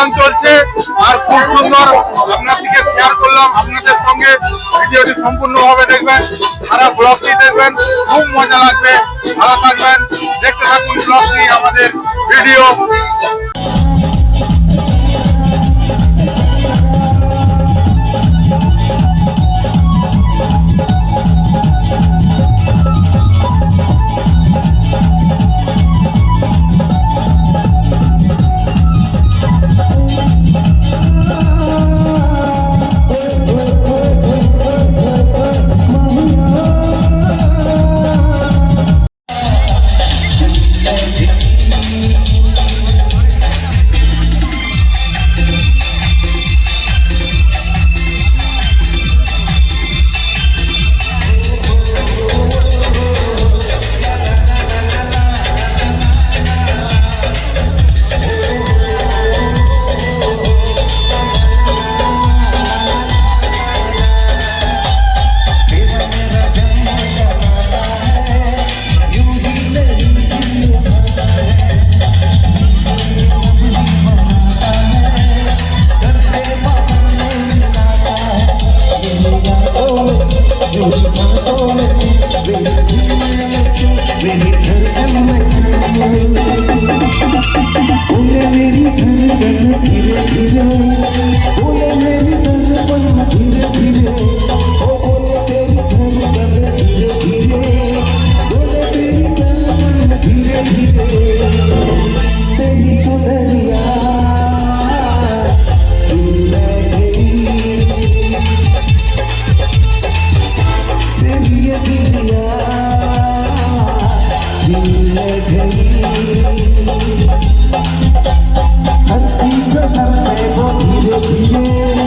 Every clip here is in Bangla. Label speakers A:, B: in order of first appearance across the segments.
A: অনুষ্ঠান চলছে। আর খুব সুন্দর আপনাদেরকে শেয়ার করলাম। আপনাদের সঙ্গে ভিডিওটি সম্পূর্ণভাবে দেখবেন। সারা ব্লগটি দেখবেন। খুব মজা লাগবে। ভালো থাকবেন। দেখতে থাকুন ব্লগটি, আমাদের ভিডিও।
B: धड़कन धीरे धीरे बोले मेरी धड़कन धीरे धीरे ओ बोले तेरी धड़कन धीरे धीरे बोले तेरी धड़कन धीरे धीरे तेरी चुनरिया दिल में गई तेरी ये दिलिया दिल गई जो सर से वो धीरे धीरे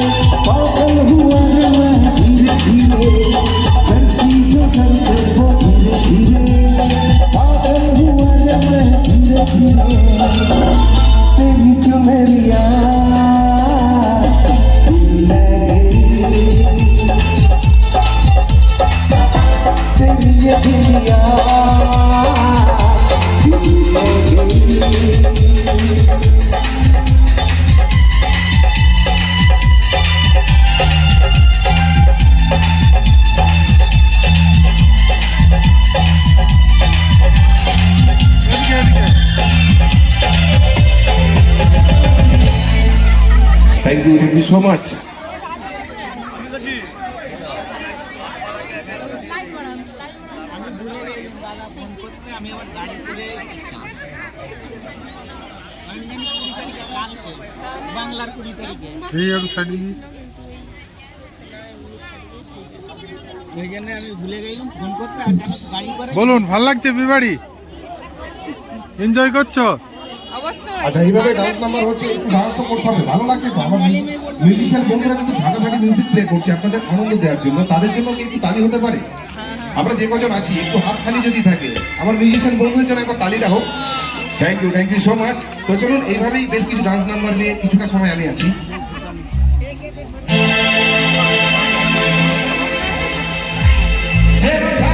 C: Thank you, thank you so much.
A: বলুন ভালো লাগছে বিবাড়ি এনজয় করছ
C: আচ্ছা এইভাবে ডান্স নাম্বার হচ্ছে, একটু ডান্সও করতে হবে। ভালো লাগছে তো? আমার মিউজিশিয়ান বন্ধুরা কিন্তু ফাটাফাটি মিউজিক প্লে করছে আপনাদের আনন্দ দেওয়ার জন্য। তাদের জন্য কি একটু তালি হতে পারে? আমরা যে কজন আছি, একটু হাত খালি যদি থাকে। আমার মিউজিশিয়ান বন্ধুদের জন্য একবার তালিটা হোক। Thank you thank you so much তো চলুন, এইভাবেই বেশ কিছু ডান্স নাম্বার নিয়ে কিছুটা সময় আমি আছি।
B: নতুন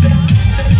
B: Thank you.